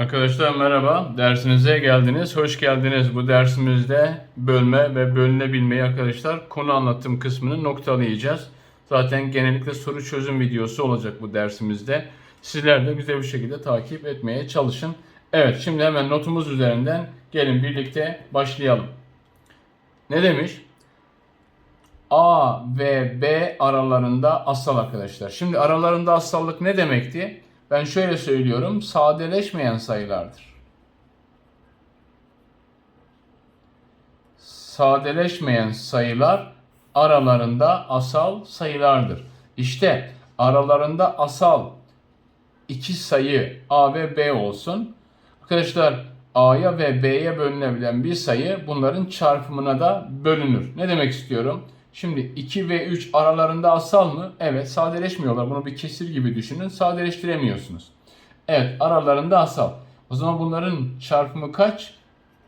Arkadaşlar merhaba. Dersinize geldiniz. Hoş geldiniz. Bu dersimizde bölme ve bölünebilmeyi arkadaşlar konu anlatım kısmını noktalayacağız. Zaten genellikle soru çözüm videosu olacak bu dersimizde. Sizler de güzel bir şekilde takip etmeye çalışın. Evet şimdi hemen notumuz üzerinden gelin birlikte başlayalım. Ne demiş? A ve B aralarında asal arkadaşlar. Şimdi aralarında asallık ne demekti? Ben şöyle söylüyorum. Sadeleşmeyen sayılardır. Sadeleşmeyen sayılar aralarında asal sayılardır. İşte aralarında asal iki sayı A ve B olsun. Arkadaşlar A'ya ve B'ye bölünebilen bir sayı bunların çarpımına da bölünür. Ne demek istiyorum? Şimdi 2 ve 3 aralarında asal mı? Evet sadeleşmiyorlar. Bunu bir kesir gibi düşünün. Sadeleştiremiyorsunuz. Evet aralarında asal. O zaman bunların çarpımı kaç?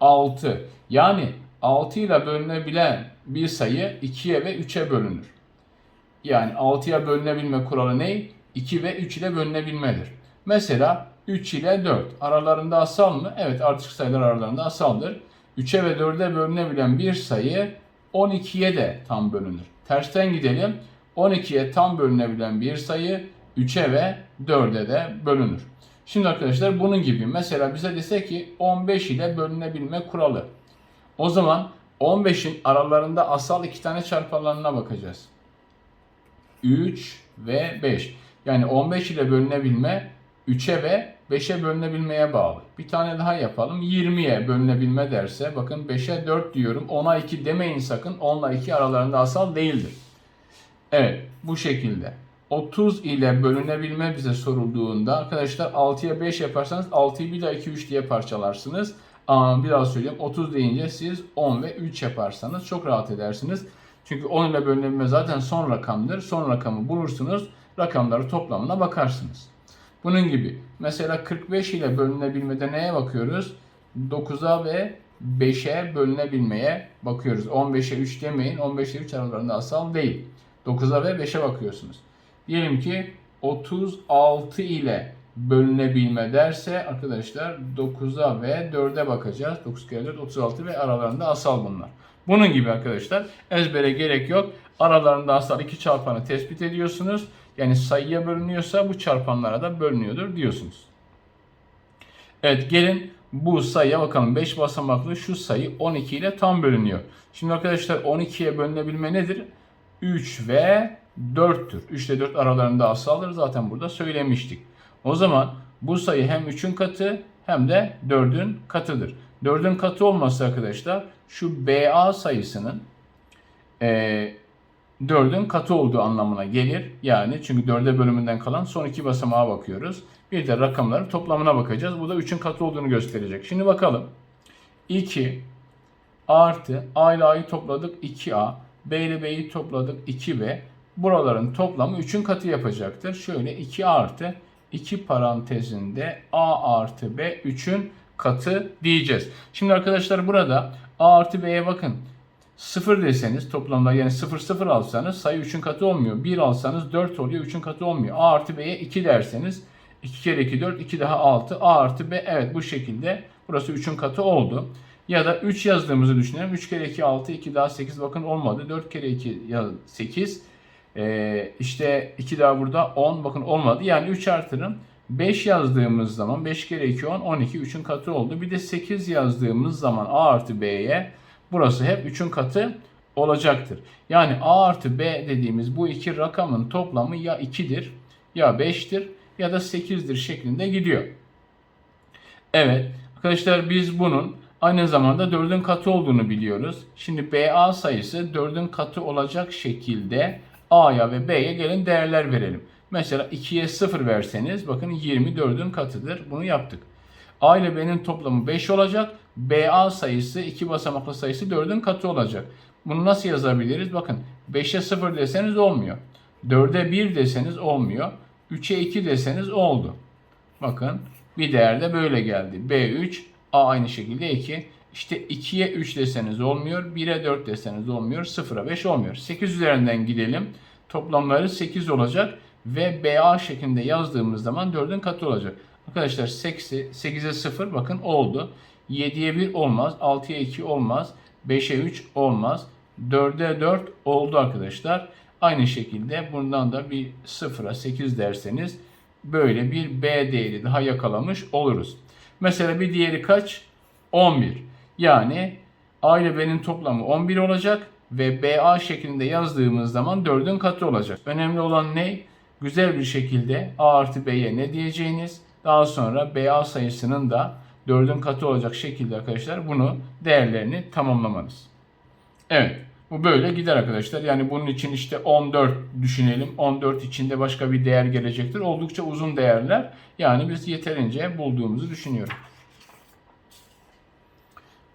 6. Yani 6 ile bölünebilen bir sayı 2'ye ve 3'e bölünür. Yani 6'ya bölünebilme kuralı ne? 2 ve 3 ile bölünebilmedir. Mesela 3 ile 4 aralarında asal mı? Evet artık sayılar aralarında asaldır. 3'e ve 4'e bölünebilen bir sayı 12'ye de tam bölünür. Tersten gidelim. 12'ye tam bölünebilen bir sayı 3'e ve 4'e de bölünür. Şimdi arkadaşlar bunun gibi mesela bize dese ki 15 ile bölünebilme kuralı. O zaman 15'in aralarında asal iki tane çarpanlarına bakacağız. 3 ve 5. Yani 15 ile bölünebilme 3'e ve 5'e bölünebilmeye bağlı. Bir tane daha yapalım. 20'ye bölünebilme derse bakın 5'e 4 diyorum. 10'a 2 demeyin sakın. 10 ile 2 aralarında asal değildir. Evet bu şekilde. 30 ile bölünebilme bize sorulduğunda arkadaşlar 6'ya 5 yaparsanız 6'yı bir daha 2 3 diye parçalarsınız. Ama bir daha söyleyeyim 30 deyince siz 10 ve 3 yaparsanız çok rahat edersiniz. Çünkü 10 ile bölünebilme zaten son rakamdır. Son rakamı bulursunuz. Rakamları toplamına bakarsınız. Bunun gibi. Mesela 45 ile bölünebilmede neye bakıyoruz? 9'a ve 5'e bölünebilmeye bakıyoruz. 15'e 3 demeyin. 15 ile 3 aralarında asal değil. 9'a ve 5'e bakıyorsunuz. Diyelim ki 36 ile bölünebilme derse arkadaşlar 9'a ve 4'e bakacağız. 9 kere 4 36 ve aralarında asal bunlar. Bunun gibi arkadaşlar ezbere gerek yok. Aralarında asal iki çarpanı tespit ediyorsunuz. Yani sayıya bölünüyorsa bu çarpanlara da bölünüyordur diyorsunuz. Evet gelin bu sayıya bakalım. 5 basamaklı şu sayı 12 ile tam bölünüyor. Şimdi arkadaşlar 12'ye bölünebilme nedir? 3 ve 4'tür. 3 ile 4 aralarında asaldır. Zaten burada söylemiştik. O zaman bu sayı hem 3'ün katı hem de 4'ün katıdır. 4'ün katı olması arkadaşlar şu BA sayısının 4'ün katı olduğu anlamına gelir. Yani çünkü 4'e bölümünden kalan son iki basamağa bakıyoruz. Bir de rakamların toplamına bakacağız. Bu da 3'ün katı olduğunu gösterecek. Şimdi bakalım. 2 artı A ile A'yı topladık 2A. B ile B'yi topladık 2B. Buraların toplamı 3'ün katı yapacaktır. Şöyle 2 artı 2 parantezinde A artı B 3'ün katı diyeceğiz. Şimdi arkadaşlar burada A artı B'ye bakın. 0 deseniz toplamda yani 0 0 alsanız sayı 3'ün katı olmuyor. 1 alsanız 4 oluyor 3'ün katı olmuyor. A artı B'ye 2 derseniz 2 kere 2 4 2 daha 6 A artı B evet bu şekilde burası 3'ün katı oldu. Ya da 3 yazdığımızı düşünelim. 3 kere 2 6 2 daha 8 bakın olmadı. 4 kere 2 8 ee, işte 2 daha burada 10 bakın olmadı. Yani 3 artırın. 5 yazdığımız zaman 5 kere 2 10 12 3'ün katı oldu. Bir de 8 yazdığımız zaman A artı B'ye burası hep 3'ün katı olacaktır. Yani A artı B dediğimiz bu iki rakamın toplamı ya 2'dir ya 5'tir ya da 8'dir şeklinde gidiyor. Evet arkadaşlar biz bunun aynı zamanda 4'ün katı olduğunu biliyoruz. Şimdi BA sayısı 4'ün katı olacak şekilde A'ya ve B'ye gelin değerler verelim. Mesela 2'ye 0 verseniz bakın 24'ün katıdır. Bunu yaptık. A ile B'nin toplamı 5 olacak. BA sayısı 2 basamaklı sayısı 4'ün katı olacak. Bunu nasıl yazabiliriz? Bakın 5'e 0 deseniz olmuyor. 4'e 1 deseniz olmuyor. 3'e 2 deseniz oldu. Bakın bir değer de böyle geldi. B3, A aynı şekilde 2. İşte 2'ye 3 deseniz olmuyor. 1'e 4 deseniz olmuyor. 0'a 5 olmuyor. 8 üzerinden gidelim. Toplamları 8 olacak ve BA şeklinde yazdığımız zaman 4'ün katı olacak. Arkadaşlar 8'e 8'e 0 bakın oldu. 7'ye 1 olmaz. 6'ya 2 olmaz. 5'e 3 olmaz. 4'e 4 oldu arkadaşlar. Aynı şekilde bundan da bir 0'a 8 derseniz böyle bir B değeri daha yakalamış oluruz. Mesela bir diğeri kaç? 11. Yani A ile B'nin toplamı 11 olacak ve BA şeklinde yazdığımız zaman 4'ün katı olacak. Önemli olan ne? Güzel bir şekilde A artı B'ye ne diyeceğiniz, daha sonra BA sayısının da 4'ün katı olacak şekilde arkadaşlar bunu değerlerini tamamlamanız. Evet. Bu böyle gider arkadaşlar. Yani bunun için işte 14 düşünelim. 14 içinde başka bir değer gelecektir. Oldukça uzun değerler. Yani biz yeterince bulduğumuzu düşünüyorum.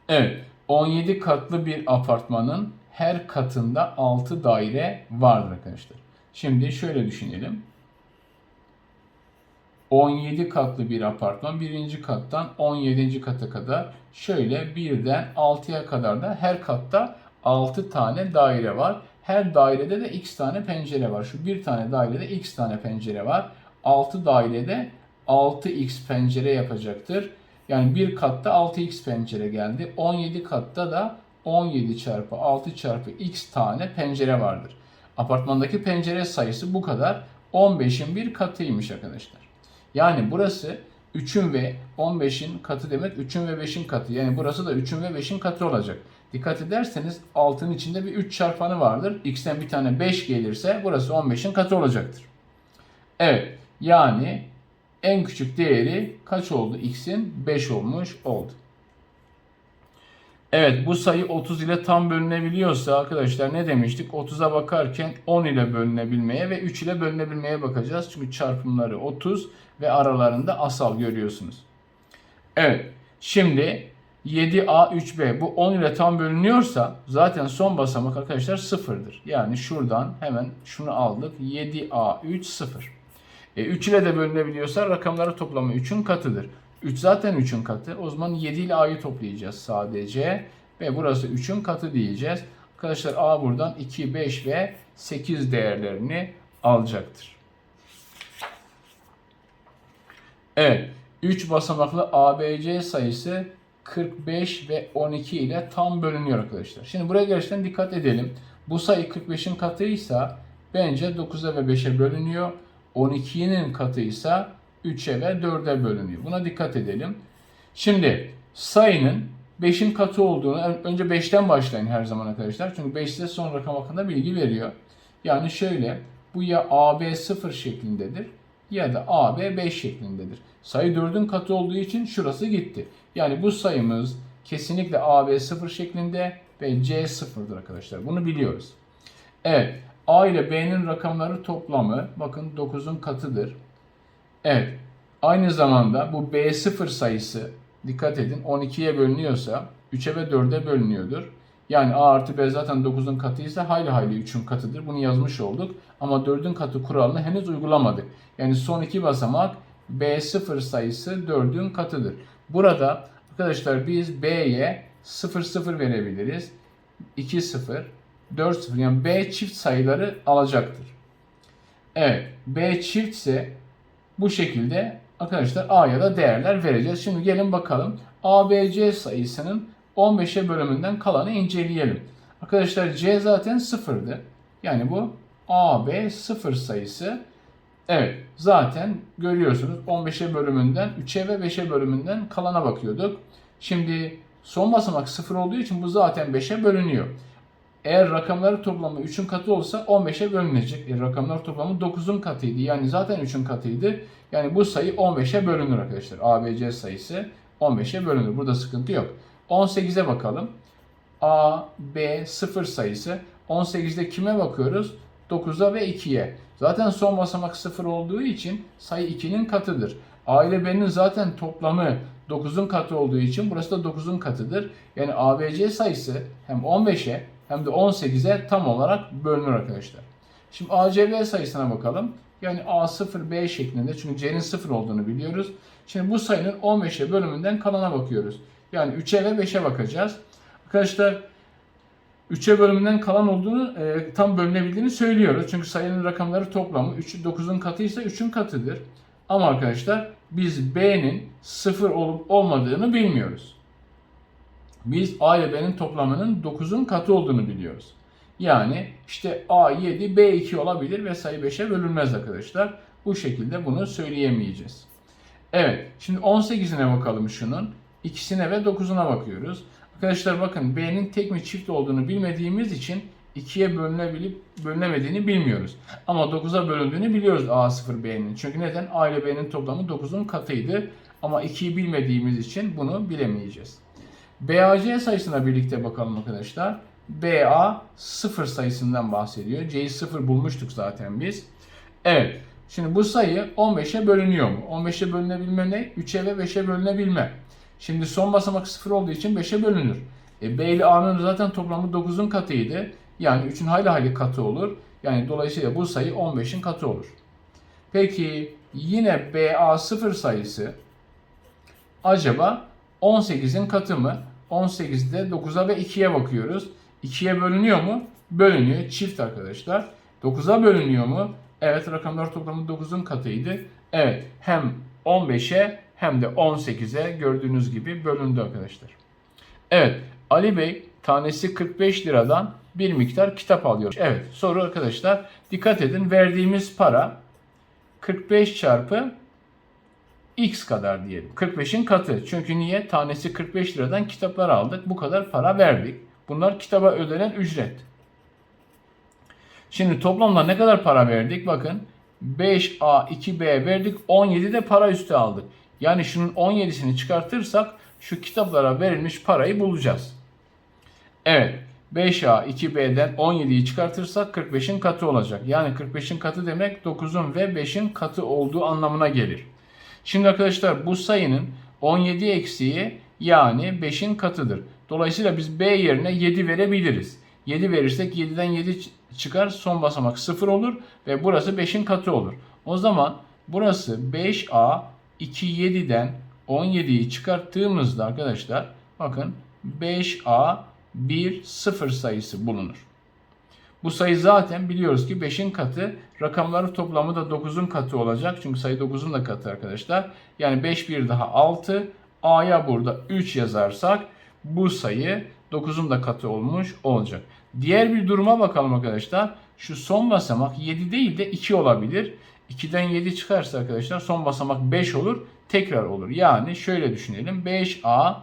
Evet. 17 katlı bir apartmanın her katında 6 daire vardır arkadaşlar. Şimdi şöyle düşünelim. 17 katlı bir apartman birinci kattan 17. kata kadar şöyle birden 6'ya kadar da her katta 6 tane daire var. Her dairede de x tane pencere var. Şu bir tane dairede x tane pencere var. 6 dairede 6x pencere yapacaktır. Yani bir katta 6x pencere geldi. 17 katta da 17 çarpı 6 çarpı x tane pencere vardır. Apartmandaki pencere sayısı bu kadar. 15'in bir katıymış arkadaşlar. Yani burası 3'ün ve 15'in katı demek 3'ün ve 5'in katı. Yani burası da 3'ün ve 5'in katı olacak. Dikkat ederseniz altının içinde bir 3 çarpanı vardır. X'ten bir tane 5 gelirse burası 15'in katı olacaktır. Evet yani en küçük değeri kaç oldu? X'in 5 olmuş oldu. Evet bu sayı 30 ile tam bölünebiliyorsa arkadaşlar ne demiştik? 30'a bakarken 10 ile bölünebilmeye ve 3 ile bölünebilmeye bakacağız. Çünkü çarpımları 30 ve aralarında asal görüyorsunuz. Evet şimdi 7A 3B bu 10 ile tam bölünüyorsa zaten son basamak arkadaşlar sıfırdır. Yani şuradan hemen şunu aldık 7A 3 0. E, 3 ile de bölünebiliyorsa rakamları toplamı 3'ün katıdır. 3 zaten 3'ün katı. O zaman 7 ile A'yı toplayacağız sadece. Ve burası 3'ün katı diyeceğiz. Arkadaşlar A buradan 2, 5 ve 8 değerlerini alacaktır. Evet. 3 basamaklı ABC sayısı 45 ve 12 ile tam bölünüyor arkadaşlar. Şimdi buraya gerçekten dikkat edelim. Bu sayı 45'in katıysa bence 9'a ve 5'e bölünüyor. 12'nin katıysa 3'e ve 4'e bölünüyor. Buna dikkat edelim. Şimdi sayının 5'in katı olduğunu önce 5'ten başlayın her zaman arkadaşlar. Çünkü 5 size son rakam hakkında bilgi veriyor. Yani şöyle bu ya AB 0 şeklindedir ya da AB 5 şeklindedir. Sayı 4'ün katı olduğu için şurası gitti. Yani bu sayımız kesinlikle AB 0 şeklinde ve C 0'dır arkadaşlar. Bunu biliyoruz. Evet. A ile B'nin rakamları toplamı bakın 9'un katıdır. Evet. Aynı zamanda bu B0 sayısı dikkat edin 12'ye bölünüyorsa 3'e ve 4'e bölünüyordur. Yani A artı B zaten 9'un katıysa hayli hayli 3'ün katıdır. Bunu yazmış olduk. Ama 4'ün katı kuralını henüz uygulamadık. Yani son iki basamak B0 sayısı 4'ün katıdır. Burada arkadaşlar biz B'ye 0 0 verebiliriz. 2 0 4 0 yani B çift sayıları alacaktır. Evet B çiftse bu şekilde arkadaşlar A'ya da değerler vereceğiz. Şimdi gelin bakalım ABC sayısının 15'e bölümünden kalanı inceleyelim. Arkadaşlar C zaten sıfırdı. Yani bu AB sıfır sayısı. Evet zaten görüyorsunuz 15'e bölümünden 3'e ve 5'e bölümünden kalana bakıyorduk. Şimdi son basamak sıfır olduğu için bu zaten 5'e bölünüyor. Eğer rakamları toplamı 3'ün katı olsa 15'e bölünecek. E, rakamlar toplamı 9'un katıydı. Yani zaten 3'ün katıydı. Yani bu sayı 15'e bölünür arkadaşlar. ABC sayısı 15'e bölünür. Burada sıkıntı yok. 18'e bakalım. A, B, 0 sayısı. 18'de kime bakıyoruz? 9'a ve 2'ye. Zaten son basamak 0 olduğu için sayı 2'nin katıdır. A ile B'nin zaten toplamı 9'un katı olduğu için burası da 9'un katıdır. Yani ABC sayısı hem 15'e hem de 18'e tam olarak bölünür arkadaşlar. Şimdi ACB sayısına bakalım. Yani A0 B şeklinde çünkü C'nin 0 olduğunu biliyoruz. Şimdi bu sayının 15'e bölümünden kalana bakıyoruz. Yani 3'e ve 5'e bakacağız. Arkadaşlar 3'e bölümünden kalan olduğunu e, tam bölünebildiğini söylüyoruz. Çünkü sayının rakamları toplamı 3 9'un katıysa 3'ün katıdır. Ama arkadaşlar biz B'nin 0 olup olmadığını bilmiyoruz. Biz A ile B'nin toplamının 9'un katı olduğunu biliyoruz. Yani işte A 7, B 2 olabilir ve sayı 5'e bölünmez arkadaşlar. Bu şekilde bunu söyleyemeyeceğiz. Evet, şimdi 18'ine bakalım şunun. İkisine ve 9'una bakıyoruz. Arkadaşlar bakın B'nin tek mi çift olduğunu bilmediğimiz için 2'ye bölünebilip bölünemediğini bilmiyoruz. Ama 9'a bölündüğünü biliyoruz A0 B'nin. Çünkü neden? A ile B'nin toplamı 9'un katıydı. Ama 2'yi bilmediğimiz için bunu bilemeyeceğiz. BAC sayısına birlikte bakalım arkadaşlar. BA 0 sayısından bahsediyor. C'yi 0 bulmuştuk zaten biz. Evet. Şimdi bu sayı 15'e bölünüyor mu? 15'e bölünebilme ne? 3'e ve 5'e bölünebilme. Şimdi son basamak 0 olduğu için 5'e bölünür. E, B ile A'nın zaten toplamı 9'un katıydı. Yani 3'ün hayli hayli katı olur. Yani dolayısıyla bu sayı 15'in katı olur. Peki yine BA 0 sayısı acaba 18'in katı mı? 18'de 9'a ve 2'ye bakıyoruz. 2'ye bölünüyor mu? Bölünüyor. Çift arkadaşlar. 9'a bölünüyor mu? Evet rakamlar toplamı 9'un katıydı. Evet hem 15'e hem de 18'e gördüğünüz gibi bölündü arkadaşlar. Evet Ali Bey tanesi 45 liradan bir miktar kitap alıyor. Evet soru arkadaşlar dikkat edin verdiğimiz para 45 çarpı x kadar diyelim. 45'in katı. Çünkü niye? Tanesi 45 liradan kitaplar aldık. Bu kadar para verdik. Bunlar kitaba ödenen ücret. Şimdi toplamda ne kadar para verdik? Bakın 5A 2B verdik. 17 de para üstü aldık. Yani şunun 17'sini çıkartırsak şu kitaplara verilmiş parayı bulacağız. Evet. 5A 2B'den 17'yi çıkartırsak 45'in katı olacak. Yani 45'in katı demek 9'un ve 5'in katı olduğu anlamına gelir. Şimdi arkadaşlar bu sayının 17 eksiği yani 5'in katıdır. Dolayısıyla biz B yerine 7 verebiliriz. 7 verirsek 7'den 7 çıkar son basamak 0 olur ve burası 5'in katı olur. O zaman burası 5A 2 7'den 17'yi çıkarttığımızda arkadaşlar bakın 5A 1 0 sayısı bulunur. Bu sayı zaten biliyoruz ki 5'in katı. Rakamların toplamı da 9'un katı olacak. Çünkü sayı 9'un da katı arkadaşlar. Yani 5 bir daha 6. A'ya burada 3 yazarsak bu sayı 9'un da katı olmuş olacak. Diğer bir duruma bakalım arkadaşlar. Şu son basamak 7 değil de 2 olabilir. 2'den 7 çıkarsa arkadaşlar son basamak 5 olur. Tekrar olur. Yani şöyle düşünelim. 5A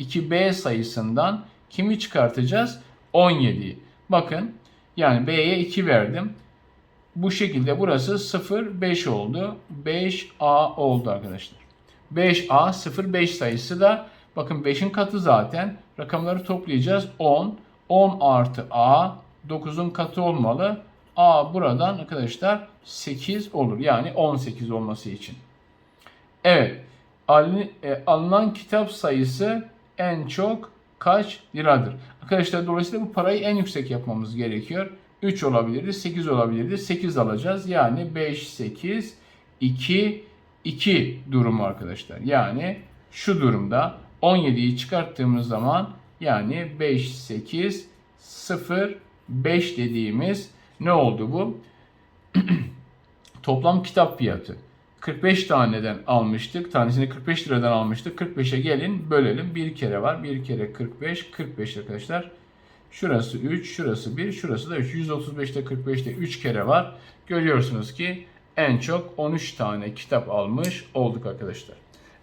2B sayısından kimi çıkartacağız? 17'yi. Bakın yani B'ye 2 verdim. Bu şekilde burası 0, 5 oldu. 5A oldu arkadaşlar. 5A 0, 5 sayısı da bakın 5'in katı zaten. Rakamları toplayacağız. 10. 10 artı A 9'un katı olmalı. A buradan arkadaşlar 8 olur. Yani 18 olması için. Evet. e, Alınan kitap sayısı en çok kaç liradır? Arkadaşlar dolayısıyla bu parayı en yüksek yapmamız gerekiyor. 3 olabilirdi, 8 olabilirdi. 8 alacağız. Yani 5, 8, 2, 2 durumu arkadaşlar. Yani şu durumda 17'yi çıkarttığımız zaman yani 5, 8, 0, 5 dediğimiz ne oldu bu? Toplam kitap fiyatı. 45 taneden almıştık. Tanesini 45 liradan almıştık. 45'e gelin bölelim. Bir kere var. Bir kere 45. 45 arkadaşlar. Şurası 3, şurası 1, şurası da 3. 135'te 45'te 3 kere var. Görüyorsunuz ki en çok 13 tane kitap almış olduk arkadaşlar.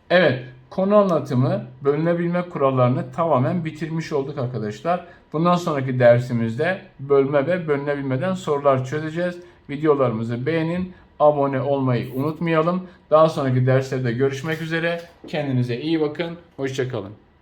Evet, konu anlatımı, bölünebilme kurallarını tamamen bitirmiş olduk arkadaşlar. Bundan sonraki dersimizde bölme ve bölünebilmeden sorular çözeceğiz. Videolarımızı beğenin, abone olmayı unutmayalım. Daha sonraki derslerde görüşmek üzere. Kendinize iyi bakın. Hoşçakalın.